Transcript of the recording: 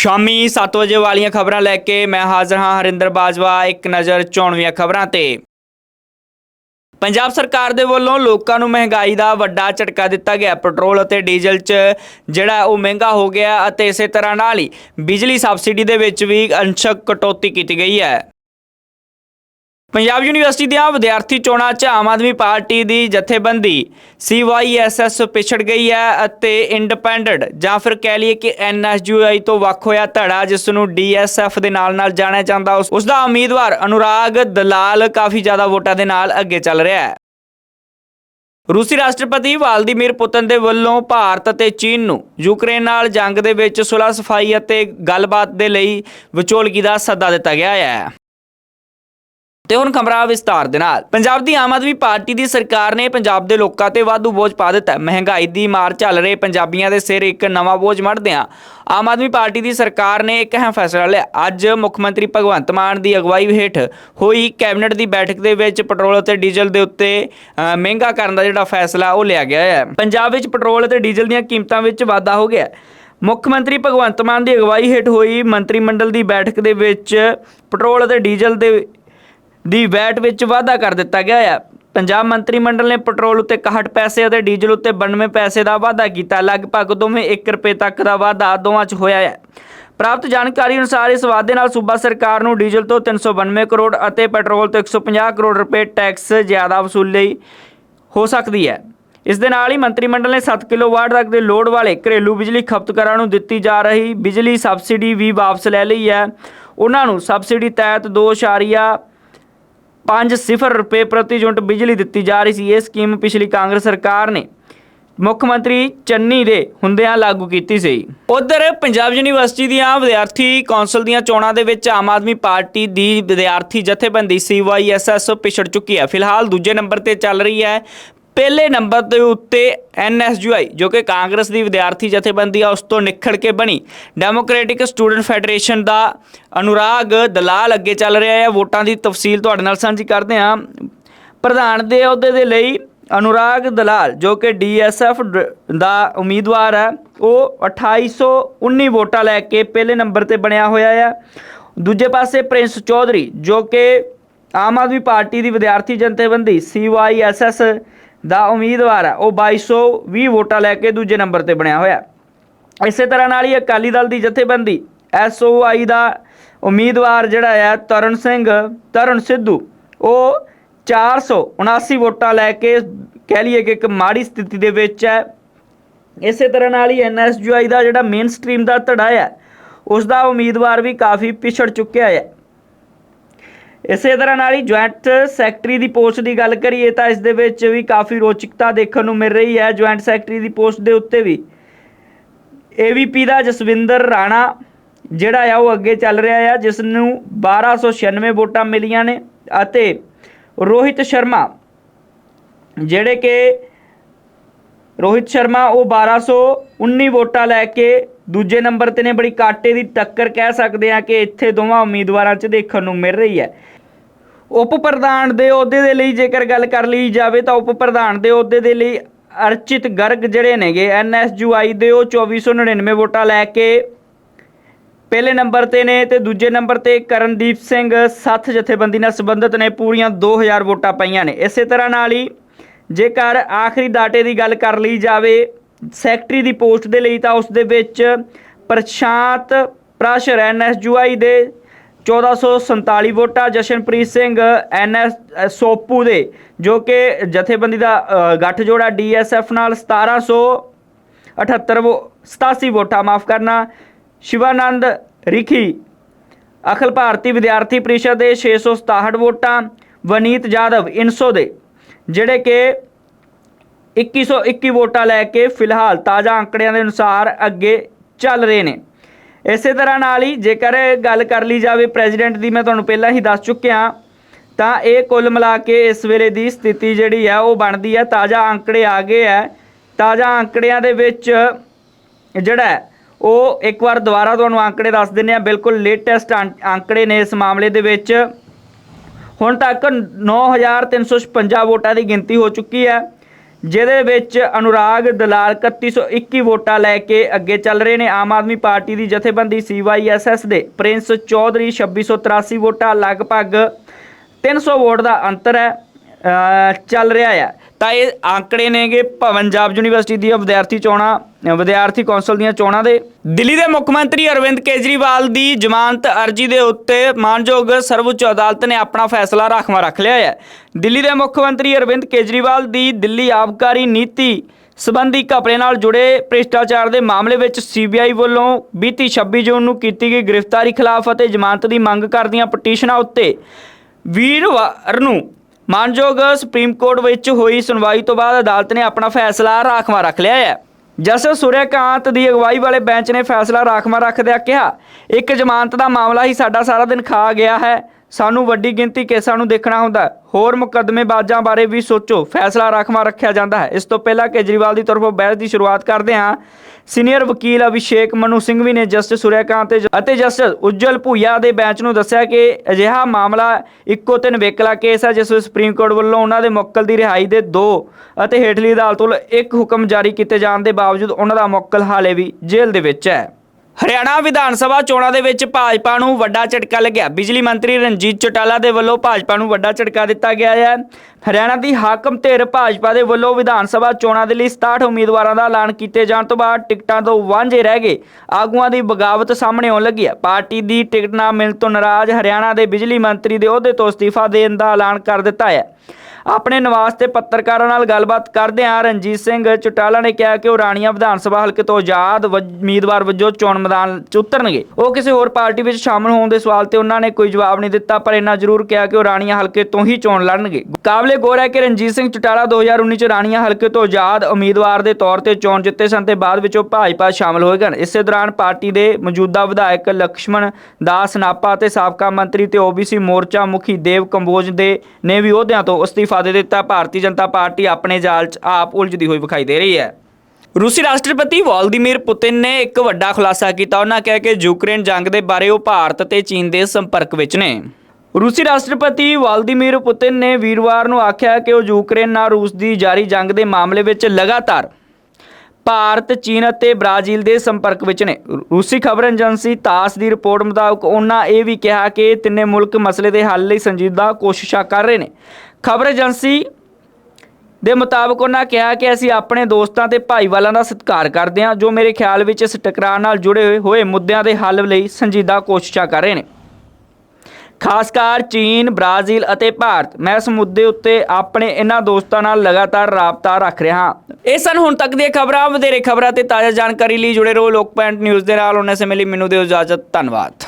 ਸ਼ਾਮੀ 7 ਵਜੇ ਵਾਲੀਆਂ ਖਬਰਾਂ ਲੈ ਕੇ ਮੈਂ ਹਾਜ਼ਰ ਹਾਂ ਹਰਿੰਦਰ ਬਾਜਵਾ, ਇੱਕ ਨਜ਼ਰ ਚੋਣਵੀਆਂ ਖਬਰਾਂ ਤੇ। ਪੰਜਾਬ ਸਰਕਾਰ ਦੇ ਵੱਲੋਂ ਲੋਕਾਂ ਨੂੰ ਮਹਿੰਗਾਈ ਦਾ ਵੱਡਾ ਝਟਕਾ ਦਿੱਤਾ ਗਿਆ। ਪੈਟਰੋਲ ਅਤੇ ਡੀਜ਼ਲ 'ਚ ਜਿਹੜਾ ਉਹ ਮਹਿੰਗਾ ਹੋ ਗਿਆ ਅਤੇ ਇਸੇ ਤਰ੍ਹਾਂ ਨਾਲ ਹੀ ਬਿਜਲੀ ਸਬਸਿਡੀ ਦੇ ਵਿੱਚ ਵੀ ਅੰਸ਼ਕ ਕਟੌਤੀ ਕੀਤੀ ਗਈ ਹੈ। ਪੰਜਾਬ ਯੂਨੀਵਰਸਿਟੀ ਦੀਆਂ ਵਿਦਿਆਰਥੀ ਚੋਣਾਂ 'ਚ ਆਮ ਆਦਮੀ ਪਾਰਟੀ ਦੀ ਜਥੇਬੰਦੀ CYSS ਪਿਛੜ ਗਈ ਹੈ ਅਤੇ ਇੰਡੀਪੈਂਡੈਂਟ ਜਾਂ ਫਿਰ ਕਹਿ ਲਈਏ ਕਿ NSUI ਤੋਂ ਵੱਖ ਹੋਇਆ ਧੜਾ, ਜਿਸ ਨੂੰ DSF ਦੇ ਨਾਲ ਨਾਲ ਜਾਣਿਆ ਜਾਂਦਾ ਉਸ ਦਾ ਉਮੀਦਵਾਰ ਅਨੁਰਾਗ ਦਲਾਲ ਕਾਫੀ ਜ਼ਿਆਦਾ ਵੋਟਾਂ ਦੇ ਨਾਲ ਅੱਗੇ ਚੱਲ ਰਿਹਾ ਹੈ। ਰੂਸੀ ਰਾਸ਼ਟਰਪਤੀ ਵਾਲਦੀਮੀਰ ਪੁਤਨ ਦੇ ਵੱਲੋਂ ਭਾਰਤ ਅਤੇ ਚੀਨ ਨੂੰ ਯੂਕਰੇਨ ਨਾਲ ਜੰਗ ਦੇ ਵਿੱਚ ਸੁਲਹ ਸਫ਼ਾਈ ਅਤੇ ਗੱਲਬਾਤ ਦੇ ਲਈ ਵਿਚੋਲਗੀ ਦਾ ਸੱਦਾ ਦਿੱਤਾ ਗਿਆ ਹੈ। ਤੇ ਹੁਣ ਖਬਰਾਂ ਵਿਸਤਾਰ ਦੇ ਨਾਲ। ਪੰਜਾਬ ਦੀ ਆਮ ਆਦਮੀ ਪਾਰਟੀ ਦੀ ਸਰਕਾਰ ਨੇ ਪੰਜਾਬ ਦੇ ਲੋਕਾਂ ਤੇ ਵਾਧੂ ਬੋਝ ਪਾ ਦਿੱਤਾ। ਮਹਿੰਗਾਈ ਦੀ ਮਾਰ ਚੱਲ ਰਹੇ ਪੰਜਾਬੀਆਂ ਦੇ ਸਿਰ ਇੱਕ ਨਵਾਂ ਬੋਝ ਮੜਦਿਆਂ ਆਮ ਆਦਮੀ ਪਾਰਟੀ ਦੀ ਸਰਕਾਰ ਨੇ ਇੱਕ ਅਹਿਮ ਫੈਸਲਾ ਲਿਆ। ਅੱਜ ਮੁੱਖ ਮੰਤਰੀ ਭਗਵੰਤ ਮਾਨ ਦੀ ਅਗਵਾਈ ਹੇਠ ਹੋਈ ਕੈਬਨਿਟ ਦੀ ਬੈਠਕ ਦੇ ਵਿੱਚ ਪੈਟਰੋਲ ਅਤੇ ਡੀਜ਼ਲ ਦੇ ਉੱਤੇ ਮਹਿੰਗਾ ਕਰਨ ਦਾ ਜਿਹੜਾ ਫੈਸਲਾ ਉਹ ਲਿਆ ਗਿਆ ਹੈ। ਪੰਜਾਬ ਵਿੱਚ ਪੈਟਰੋਲ ਅਤੇ ਡੀਜ਼ਲ ਦੀਆਂ ਕੀਮਤਾਂ ਵਿੱਚ ਵਾਧਾ ਹੋ ਗਿਆ ਮੁੱਖ ਮੰਤਰੀ ਭਗਵੰਤ ਮਾਨ ਦੀ ਅਗਵਾਈ ਹੇਠ ਹੋਈ ਮੰਤਰੀ ਮੰਡਲ ਦੀ ਬੈਠਕ ਦੇ ਵਿੱਚ ਪੈਟਰੋਲ ਅਤੇ ਡੀਜ਼ਲ ਦੇ ਦੀ ਵੈਟ ਵਿੱਚ ਵਾਧਾ ਕਰ ਦਿੱਤਾ ਗਿਆ ਹੈ ਪੰਜਾਬ ਮੰਤਰੀ ਮੰਡਲ ਨੇ ਪੈਟਰੋਲ ਉੱਤੇ 61 ਪੈਸੇ ਅਤੇ ਡੀਜ਼ਲ ਉੱਤੇ 92 ਪੈਸੇ ਦਾ ਵਾਧਾ ਕੀਤਾ। ਲਗਭਗ ਦੋਵੇਂ 1 ਰੁਪਏ ਤੱਕ ਦਾ ਵਾਧਾ ਦੋਵਾਂ 'ਚ ਹੋਇਆ ਹੈ ਪ੍ਰਾਪਤ ਜਾਣਕਾਰੀ ਅਨੁਸਾਰ ਇਸ ਵਾਧੇ ਨਾਲ ਸੂਬਾ ਸਰਕਾਰ ਨੂੰ ਡੀਜ਼ਲ ਤੋਂ 392 ਕਰੋੜ ਅਤੇ ਪੈਟਰੋਲ ਤੋਂ 150 ਕਰੋੜ ਰੁਪਏ ਟੈਕਸ ਜ਼ਿਆਦਾ ਵਸੂਲੀ ਹੋ ਸਕਦੀ ਹੈ। ਇਸ ਦੇ ਨਾਲ ਹੀ ਮੰਤਰੀ ਮੰਡਲ ਨੇ 7 ਕਿਲੋਵਾਟ ਤੱਕ ਦੇ ਲੋਡ ਵਾਲੇ ਘਰੇਲੂ ਬਿਜਲੀ ਖਪਤਕਾਰਾਂ ਨੂੰ ਦਿੱਤੀ ਜਾ ਰਹੀ ਬਿਜਲੀ ਸਬਸਿਡੀ ਵੀ ਵਾਪਸ ਲੈ ਲਈ ਹੈ। ਉਹਨਾਂ ਨੂੰ ਸਬਸਿਡੀ ਤਹਿਤ 2.5 ਰੁਪਏ ਪ੍ਰਤੀ ਯੂਨਿਟ ਬਿਜਲੀ ਦਿੱਤੀ ਜਾ ਰਹੀ ਸੀ। ਇਹ ਸਕੀਮ ਪਿਛਲੀ ਕਾਂਗਰਸ ਸਰਕਾਰ ਨੇ ਮੁੱਖ ਮੰਤਰੀ ਚੰਨੀ ਦੇ ਹੁੰਦਿਆਂ ਲਾਗੂ ਕੀਤੀ ਸੀ। ਉਧਰ ਪੰਜਾਬ ਯੂਨੀਵਰਸਿਟੀ ਦੀਆਂ ਵਿਦਿਆਰਥੀ ਕੌਂਸਲ ਦੀਆਂ ਚੋਣਾਂ ਦੇ ਵਿੱਚ ਆਮ ਆਦਮੀ ਪਾਰਟੀ ਦੀ ਵਿਦਿਆਰਥੀ ਜਥੇਬੰਦੀ CYSS ਪਿਛੜ ਚੁੱਕੀ ਹੈ। ਫਿਲਹਾਲ ਦੂਜੇ ਨੰਬਰ ਤੇ ਚੱਲ ਰਹੀ ਹੈ ਪਹਿਲੇ ਨੰਬਰ ਦੇ ਉੱਤੇ NSUI ਜੋ ਕਿ ਕਾਂਗਰਸ ਦੀ ਵਿਦਿਆਰਥੀ ਜਥੇਬੰਦੀ ਆ, ਉਸ ਤੋਂ ਨਿਖੜ ਕੇ ਬਣੀ। ਡੈਮੋਕ੍ਰੈਟਿਕ ਸਟੂਡੈਂਟ ਫੈਡਰੇਸ਼ਨ ਦਾ ਅਨੁਰਾਗ ਦਲਾਲ ਅੱਗੇ ਚੱਲ ਰਿਹਾ ਹੈ। ਵੋਟਾਂ ਦੀ ਤਫਸੀਲ ਤੁਹਾਡੇ ਨਾਲ ਸਾਂਝੀ ਕਰਦੇ ਹਾਂ। ਪ੍ਰਧਾਨ ਦੇ ਅਹੁਦੇ ਦੇ ਲਈ ਅਨੁਰਾਗ ਦਲਾਲ, ਜੋ ਕਿ DSF ਡ- ਦਾ ਉਮੀਦਵਾਰ ਹੈ, ਉਹ 2819 ਵੋਟਾਂ ਲੈ ਕੇ ਪਹਿਲੇ ਨੰਬਰ ਤੇ ਬਣਿਆ ਹੋਇਆ ਹੈ ਦੂਜੇ ਪਾਸੇ ਪ੍ਰਿੰਸ ਚੌਧਰੀ, ਜੋ ਕਿ ਆਮ ਆਦਮੀ ਪਾਰਟੀ ਦੀ ਵਿਦਿਆਰਥੀ ਜਨਤੇਬੰਦੀ CYSS ਦਾ ਉਮੀਦਵਾਰ ਹੈ। ਉਹ 2220 ਵੋਟਾਂ ਲੈ ਕੇ ਦੂਜੇ ਨੰਬਰ ਤੇ ਬਣਿਆ ਹੋਇਆ ਇਸੇ ਤਰ੍ਹਾਂ ਨਾਲ ਹੀ ਅਕਾਲੀ ਦਲ ਦੀ ਜਥੇਬੰਦੀ SOI ਦਾ ਉਮੀਦਵਾਰ ਜਿਹੜਾ ਹੈ, ਤਰਨ ਸਿੰਘ, ਤਰਨ ਸਿੱਧੂ, ਉਹ 479 ਵੋਟਾਂ ਲੈ ਕੇ ਕਹਿ ਲਈਏ ਕਿ ਇੱਕ ਮਾੜੀ ਸਥਿਤੀ ਦੇ ਵਿੱਚ ਹੈ। ਇਸੇ ਤਰ੍ਹਾਂ ਨਾਲ ਹੀ NSUI ਦਾ ਜਿਹੜਾ ਮੇਨ ਸਟ੍ਰੀਮ ਦਾ ਧੜਾ ਹੈ ਉਸ ਦਾ ਉਮੀਦਵਾਰ ਵੀ ਕਾਫੀ ਪਿਛੜ ਚੁੱਕਿਆ ਹੈ। ਇਸੇ ਤਰ੍ਹਾਂ ਨਾਲ ਹੀ ਜੁਆਇੰਟ ਸੈਕਟਰੀ ਦੀ ਪੋਸਟ ਦੀ ਗੱਲ ਕਰੀਏ ਤਾਂ ਇਸ ਦੇ ਵਿੱਚ ਵੀ ਕਾਫੀ ਰੋਚਕਤਾ ਦੇਖਣ ਨੂੰ ਮਿਲ ਰਹੀ ਹੈ ਜੁਆਇੰਟ ਸੈਕਟਰੀ ਦੀ ਪੋਸਟ ਦੇ ਉੱਤੇ ਵੀ। AVP ਦਾ ਜਸਵਿੰਦਰ ਰਾਣਾ, ਜਿਹੜਾ ਆ ਉਹ ਅੱਗੇ ਚੱਲ ਰਿਹਾ ਆ ਜਿਸ ਨੂੰ 1296 ਵੋਟਾਂ ਮਿਲੀਆਂ ਨੇ ਅਤੇ ਰੋਹਿਤ ਸ਼ਰਮਾ, ਜਿਹੜੇ ਕਿ ਰੋਹਿਤ ਸ਼ਰਮਾ ਉਹ 1219 ਵੋਟਾਂ ਲੈ ਕੇ ਦੂਜੇ ਨੰਬਰ ਤੇ ਨੇ, ਬੜੀ ਕਾਟੇ ਦੀ ਟੱਕਰ ਕਹਿ ਸਕਦੇ ਆ ਕਿ ਇੱਥੇ ਦੋਵਾਂ ਉਮੀਦਵਾਰਾਂ 'ਚ ਦੇਖਣ ਨੂੰ ਮਿਲ ਰਹੀ ਹੈ। ਉਪ ਪ੍ਰਧਾਨ ਦੇ ਅਹੁਦੇ ਦੇ ਲਈ ਜੇਕਰ ਗੱਲ ਕਰ ਲਈ ਜਾਵੇ ਤਾਂ ਉਪ ਪ੍ਰਧਾਨ ਦੇ ਅਹੁਦੇ ਦੇ ਲਈ ਅਰਚਿਤ ਗਰਗ ਜਿਹੜੇ ਨੇਗੇ ਐਨਐਸਯੂਆਈ ਦੇ ਉਹ 2499 ਵੋਟਾਂ ਲੈ ਕੇ ਪਹਿਲੇ ਨੰਬਰ ਤੇ ਨੇ ਤੇ ਦੂਜੇ ਨੰਬਰ ਤੇ ਕਰਨਦੀਪ ਸਿੰਘ ਸੱਥ ਜਥੇਬੰਦੀ ਨਾਲ ਸੰਬੰਧਿਤ ਨੇ, ਪੂਰੀਆਂ 2000 ਵੋਟਾਂ ਪਈਆਂ ਨੇ। ਇਸੇ ਤਰ੍ਹਾਂ ਨਾਲ ਹੀ ਜੇਕਰ ਆਖਰੀ ਡਾਟੇ ਦੀ ਗੱਲ ਕਰ ਲਈ ਜਾਵੇ, ਸੈਕਟਰੀ ਦੀ ਪੋਸਟ ਦੇ ਲਈ ਤਾਂ ਉਸ ਦੇ ਵਿੱਚ ਪ੍ਰਸ਼ਾਂਤ ਪ੍ਰਾਸ਼ਰ ਐਨਐਸਯੂਆਈ ਦੇ 1447 ਵੋਟਾਂ ਜਸ਼ਨਪ੍ਰੀਤ ਸਿੰਘ ਐਨਐਸ ਸੋਪੂ ਦੇ ਜੋ ਕਿ ਜਥੇਬੰਦੀ ਦਾ ਅ, ਗੱਠਜੋੜਾ ਡੀਐਸਐਫ ਨਾਲ 1778 ਵੋ- 87 ਵੋਟਾਂ ਮਾਫ ਕਰਨਾ। ਸ਼ਿਵਾਨੰਦ ਰਿਖੀ ਅਖਿਲ ਭਾਰਤੀ ਵਿਦਿਆਰਥੀ ਪ੍ਰੀਸ਼ਦ ਦੇ 667 ਵੋਟਾਂ। ਵਨੀਤ ਜਾਦਵ ਇਨਸੋ ਦੇ ਜਿਹੜੇ ਕਿ 2121 ਵੋਟਾਂ ਲੈ ਕੇ ਫਿਲਹਾਲ ਤਾਜ਼ਾ ਅੰਕੜਿਆਂ ਦੇ ਅਨੁਸਾਰ ਅੱਗੇ ਚੱਲ ਰਹੇ ਨੇ। ਇਸੇ ਤਰ੍ਹਾਂ ਨਾਲ ਹੀ ਜੇਕਰ ਗੱਲ ਕਰ ਲਈ ਜਾਵੇ ਪ੍ਰੈਜ਼ੀਡੈਂਟ ਦੀ, ਮੈਂ ਤੁਹਾਨੂੰ ਪਹਿਲਾਂ ਹੀ ਦੱਸ ਚੁੱਕਿਆ, ਤਾਂ ਇਹ ਕੁੱਲ ਮਿਲਾ ਕੇ ਇਸ ਵੇਲੇ ਦੀ ਸਥਿਤੀ ਜਿਹੜੀ ਹੈ, ਉਹ ਬਣਦੀ ਹੈ, ਤਾਜ਼ਾ ਅੰਕੜੇ ਆ ਗਏ ਹੈ। ਤਾਜ਼ਾ ਅੰਕੜਿਆਂ ਦੇ ਵਿੱਚ ਜਿਹੜਾ ਉਹ ਇੱਕ ਵਾਰ ਦੁਬਾਰਾ ਤੁਹਾਨੂੰ ਅੰਕੜੇ ਦੱਸ ਦਿੰਨੇ ਆ ਬਿਲਕੁਲ ਲੇਟੈਸਟ ਅੰਕੜੇ ਨੇ ਇਸ ਮਾਮਲੇ ਦੇ ਵਿੱਚ। ਹੁਣ ਤੱਕ 9356 ਵੋਟਾਂ ਦੀ ਗਿਣਤੀ ਹੋ ਚੁੱਕੀ ਹੈ। ਜਿਹਦੇ ਵਿੱਚ ਅਨੁਰਾਗ ਦਲਾਲ 3121 ਵੋਟਾਂ ਲੈ ਕੇ ਅੱਗੇ ਚੱਲ ਰਹੇ ਨੇ। ਆਮ ਆਦਮੀ ਪਾਰਟੀ ਦੀ ਜਥੇਬੰਦੀ ਸੀਵਾਈਐਸਐਸ ਦੇ। ਪ੍ਰਿੰਸ ਚੌਧਰੀ 2683 ਵੋਟਾਂ ਲਗਭਗ 300 ਵੋਟ ਦਾ ਅੰਤਰ ਹੈ ਚੱਲ ਰਿਹਾ ਹੈ। ਤਾਂ ਇਹ ਆંકੜੇ ਨੇਗੇ। ਪੰਜਾਬ ਯੂਨੀਵਰਸਿਟੀ ਦੀਆਂ ਵਿਦਿਆਰਥੀ ਚੋਣਾਂ ਵਿਦਿਆਰਥੀ ਕੌਂਸਲ ਦੀਆਂ ਚੋਣਾਂ ਦੇ ਦਿੱਲੀ ਦੇ ਮੁੱਖ ਮੰਤਰੀ ਅਰਵਿੰਦ ਕੇਜਰੀਵਾਲ ਦੀ ਜ਼ਮਾਨਤ ਅਰਜ਼ੀ ਦੇ ਉੱਤੇ ਮਾਨਯੋਗ ਸਰਵਉੱਚ ਅਦਾਲਤ ਨੇ ਆਪਣਾ ਫੈਸਲਾ ਰਾਖਵਾਂ ਰੱਖ ਲਿਆ ਹੈ। ਦਿੱਲੀ ਦੇ ਮੁੱਖ ਮੰਤਰੀ ਅਰਵਿੰਦ ਕੇਜਰੀਵਾਲ ਦੀ ਦਿੱਲੀ ਆਬਕਾਰੀ ਨੀਤੀ ਸਬੰਧੀ ਘਪਲੇ ਨਾਲ ਜੁੜੇ ਭ੍ਰਿਸ਼ਟਾਚਾਰ ਦੇ ਮਾਮਲੇ ਵਿੱਚ ਸੀਬੀਆਈ ਵੱਲੋਂ ਬੀਤੀ 26 ਜੂਨ ਨੂੰ ਕੀਤੀ ਗਈ ਗ੍ਰਿਫਤਾਰੀ ਖਿਲਾਫ ਅਤੇ ਜ਼ਮਾਨਤ ਦੀ ਮੰਗ ਕਰਦੀਆਂ ਪਟੀਸ਼ਨਾਂ ਉੱਤੇ ਵੀਰਵਾਰ ਨੂੰ ਮਾਨਯੋਗ ਸੁਪਰੀਮ ਕੋਰਟ ਵਿੱਚ ਹੋਈ ਸੁਣਵਾਈ ਤੋਂ ਬਾਅਦ ਅਦਾਲਤ ਨੇ ਆਪਣਾ ਫੈਸਲਾ ਰਾਖਵਾਂ ਰੱਖ ਲਿਆ ਹੈ। ਜਸਟਿਸ ਸੂਰਿਆਕਾਂਤ ਦੀ ਅਗਵਾਈ ਵਾਲੇ ਬੈਂਚ ਨੇ ਫੈਸਲਾ ਰਾਖਵਾਂ ਰੱਖਦਿਆਂ ਕਿਹਾ, ਇੱਕ ਜ਼ਮਾਨਤ ਦਾ ਮਾਮਲਾ ਹੀ ਸਾਡਾ ਸਾਰਾ ਦਿਨ ਖਾ ਗਿਆ ਹੈ। ਸਾਨੂੰ ਵੱਡੀ ਗਿਣਤੀ ਕੇਸਾਂ ਨੂੰ ਦੇਖਣਾ ਹੁੰਦਾ ਹੈ। ਹੋਰ ਮੁਕੱਦਮੇਬਾਜ਼ਾਂ ਬਾਰੇ ਵੀ ਸੋਚੋ। ਫੈਸਲਾ ਰਾਖਵਾਂ ਰੱਖਿਆ ਜਾਂਦਾ ਹੈ। ਇਸ ਤੋਂ ਪਹਿਲਾਂ ਕੇਜਰੀਵਾਲ ਦੀ ਤਰਫੋਂ ਬਹਿਸ ਦੀ ਸ਼ੁਰੂਆਤ ਕਰਦੇ ਹਾਂ। ਸੀਨੀਅਰ ਵਕੀਲ ਅਭਿਸ਼ੇਕ ਮਨੂ ਸਿੰਘ ਵੀ ਨੇ ਜਸਟਿਸ ਸੂਰਿਆਕਾਂਤ ਤੇ- ਅਤੇ ਜਸਟਿਸ ਉਜਲ ਭੂਇਆ ਦੇ ਬੈਂਚ ਨੂੰ ਦੱਸਿਆ ਕਿ ਅਜਿਹਾ ਮਾਮਲਾ ਇੱਕੋ ਤਿੰਨ ਵੇਕਲਾ ਕੇਸ ਹੈ, ਜਿਸ ਵਿੱਚ ਸੁਪਰੀਮ ਕੋਰਟ ਵੱਲੋਂ ਉਹਨਾਂ ਦੇ ਮੁੱਕਲ ਦੀ ਰਿਹਾਈ ਦੇ ਦੋ ਅਤੇ ਹੇਠਲੀ ਅਦਾਲਤ ਵੱਲੋਂ ਇੱਕ ਹੁਕਮ ਜਾਰੀ ਕੀਤੇ ਜਾਣ ਦੇ ਬਾਵਜੂਦ ਉਹਨਾਂ ਦਾ ਮੁੱਕਲ ਹਾਲੇ ਵੀ ਜੇਲ੍ਹ ਦੇ ਵਿੱਚ ਹੈ। ਹਰਿਆਣਾ ਵਿਧਾਨ ਸਭਾ ਚੋਣਾਂ ਦੇ ਵਿੱਚ ਭਾਜਪਾ ਨੂੰ ਵੱਡਾ ਝਟਕਾ ਲੱਗਿਆ। ਬਿਜਲੀ ਮੰਤਰੀ ਰਣਜੀਤ ਚੌਟਾਲਾ ਦੇ ਵੱਲੋਂ ਭਾਜਪਾ ਨੂੰ ਵੱਡਾ ਝਟਕਾ ਦਿੱਤਾ ਗਿਆ ਹੈ। ਹਰਿਆਣਾ ਦੀ ਹਾਕਮ ਧਿਰ ਭਾਜਪਾ ਦੇ ਵੱਲੋਂ ਵਿਧਾਨ ਸਭਾ ਚੋਣਾਂ ਦੇ ਲਈ 67 ਉਮੀਦਵਾਰਾਂ ਦਾ ਐਲਾਨ ਕੀਤੇ ਜਾਣ ਤੋਂ ਬਾਅਦ ਟਿਕਟਾਂ ਤੋਂ ਵਾਂਝੇ ਰਹਿ ਗਏ। ਆਗੂਆਂ ਦੀ ਬਗਾਵਤ ਸਾਹਮਣੇ ਆਉਣ ਲੱਗੀ ਹੈ। ਪਾਰਟੀ ਦੀ ਟਿਕਟ ਨਾ ਮਿਲਣ ਤੋਂ ਨਾਰਾਜ਼ ਹਰਿਆਣਾ ਦੇ ਬਿਜਲੀ ਮੰਤਰੀ ਦੇ ਅਹੁਦੇ ਤੋਂ ਅਸਤੀਫਾ ਦੇਣ ਦਾ ਐਲਾਨ ਕਰ ਦਿੱਤਾ ਹੈ। ਆਪਣੇ ਨਿਵਾਸ ਤੇ ਪੱਤਰਕਾਰਾਂ ਨਾਲ ਗੱਲਬਾਤ ਕਰਦਿਆਂ ਰਣਜੀਤ ਸਿੰਘ ਚਟਾਲਾ ਨੇ ਕਿਹਾ ਕਿ ਉਹ ਰਾਣੀਆਂ ਵਿਧਾਨ ਸਭਾ ਹਲਕੇ ਤੋਂ ਆਜ਼ਾਦ ਉਮੀਦਵਾਰ ਵਜੋਂ ਚੋਣ ਮੈਦਾਨ 'ਚ ਉਤਰਨਗੇ। ਉਹ ਕਿਸੇ ਹੋਰ ਪਾਰਟੀ ਵਿੱਚ ਸ਼ਾਮਲ ਹੋਣ ਦੇ ਸਵਾਲ ਤੇ ਉਹਨਾਂ ਨੇ ਕੋਈ ਜਵਾਬ ਨਹੀਂ ਦਿੱਤਾ, ਪਰ ਇੰਨਾ ਜ਼ਰੂਰ ਕਿਹਾ ਕਿ ਉਹ ਰਾਣੀਆਂ ਹਲਕੇ ਤੋਂ ਹੀ ਚੋਣ ਲੜਨਗੇ। ਕਾਬਲੇ ਗੌਰ ਹੈ ਕਿ ਰਣਜੀਤ ਸਿੰਘ ਚੌਟਾਲਾ 2019 ਚ ਰਾਣੀਆਂ ਹਲਕੇ ਤੋਂ ਆਜ਼ਾਦ ਉਮੀਦਵਾਰ ਦੇ ਤੌਰ ਤੇ ਚੋਣ ਜਿੱਤੇ ਸਨ ਤੇ ਬਾਅਦ ਵਿੱਚ ਉਹ ਭਾਜਪਾ ਸ਼ਾਮਲ ਹੋਏ ਗਏ। ਇਸੇ ਦੌਰਾਨ ਪਾਰਟੀ ਦੇ ਮੌਜੂਦਾ ਵਿਧਾਇਕ ਲਕਸ਼ਮਣ ਦਾਸ, ਨਾਪਾ ਤੇ ਸਾਬਕਾ ਮੰਤਰੀ ਤੇ ਓਬੀਸੀ ਮੋਰਚਾ ਮੁਖੀ ਦੇਵ ਕੰਬੋਜ ਦੇ ਨੇ ਵੀ ਅਹੁਦਿਆਂ ਤੋਂ ਅਸਤੀਫਾ ਦੇ ਦਿੱਤਾ, ਭਾਰਤੀ ਜਨਤਾ ਪਾਰਟੀ ਆਪਣੇ ਜਾਲ 'ਚ ਆਪ ਉਲਝਦੀ ਹੋਈ ਵਿਖਾਈ ਦੇ ਰਹੀ ਹੈ। ਰੂਸੀ ਰਾਸ਼ਟਰਪਤੀ ਵਲਾਦੀਮੀਰ ਪੁਤਿਨ ਨੇ ਇੱਕ ਵੱਡਾ ਖੁਲਾਸਾ ਕੀਤਾ। ਉਹਨਾਂ ਕਿਹਾ ਕਿ ਯੂਕਰੇਨ ਜੰਗ ਦੇ ਬਾਰੇ ਉਹ ਭਾਰਤ ਤੇ ਚੀਨ ਦੇ ਸੰਪਰਕ ਵਿੱਚ ਨੇ। ਰੂਸੀ ਰਾਸ਼ਟਰਪਤੀ ਵਲਾਦੀਮੀਰ ਪੁਤਿਨ ਨੇ ਵੀਰਵਾਰ ਨੂੰ ਆਖਿਆ ਕਿ ਉਹ ਯੂਕਰੇਨ ਨਾਲ ਰੂਸ ਦੀ ਜਾਰੀ ਜੰਗ ਦੇ ਮਾਮਲੇ ਵਿੱਚ ਲਗਾਤਾਰ ਭਾਰਤ, ਚੀਨ ਅਤੇ ਬ੍ਰਾਜ਼ੀਲ ਦੇ ਸੰਪਰਕ ਵਿੱਚ ਨੇ। ਰੂਸੀ ਖਬਰ ਏਜੰਸੀ ਤਾਸ ਦੀ ਰਿਪੋਰਟ ਮੁਤਾਬਕ ਉਹਨਾਂ ਇਹ ਵੀ ਕਿਹਾ ਕਿ ਤਿੰਨੇ ਮੁਲਕ ਮਸਲੇ ਦੇ ਹੱਲ ਲਈ ਸੰਜੀਦਾ ਕੋਸ਼ਿਸ਼ਾਂ ਕਰ ਰਹੇ ਨੇ। ਖਬਰ ਏਜੰਸੀ ਦੇ ਮੁਤਾਬਕ ਉਹਨਾਂ ਕਿਹਾ ਕਿ ਅਸੀਂ ਆਪਣੇ ਦੋਸਤਾਂ ਤੇ ਭਾਈਵਾਲਾਂ ਦਾ ਸਤਿਕਾਰ ਕਰਦੇ ਹਾਂ, ਜੋ ਮੇਰੇ ਖਿਆਲ ਵਿੱਚ ਇਸ ਟਕਰਾਅ ਨਾਲ ਜੁੜੇ ਹੋਏ- ਹੋਏ ਮੁੱਦਿਆਂ ਦੇ ਹੱਲ ਲਈ ਸੰਜੀਦਾ ਕੋਸ਼ਿਸ਼ਾਂ ਕਰ ਰਹੇ ਨੇ। ਖਾਸ ਕਰ ਚੀਨ, ਬ੍ਰਾਜ਼ੀਲ ਅਤੇ ਭਾਰਤ। ਮੈਂ ਇਸ ਮੁੱਦੇ ਉੱਤੇ ਆਪਣੇ ਇਹਨਾਂ ਦੋਸਤਾਂ ਨਾਲ ਲਗਾਤਾਰ ਰਾਬਤਾ ਰੱਖ ਰਿਹਾ ਹਾਂ। ਇਹ ਸਨ ਹੁਣ ਤੱਕ ਦੀਆਂ ਖਬਰਾਂ। ਵਧੇਰੇ ਖਬਰਾਂ ਤੇ ਤਾਜ਼ਾ ਜਾਣਕਾਰੀ ਲਈ ਜੁੜੇ ਰਹੋ ਲੋਕ ਨਿਊਜ਼ ਦੇ ਨਾਲ। ਉਹਨਾਂ ਸਮੇਂ ਲਈ ਮੈਨੂੰ ਦਿਓ ਇਜਾਜ਼ਤ। ਧੰਨਵਾਦ।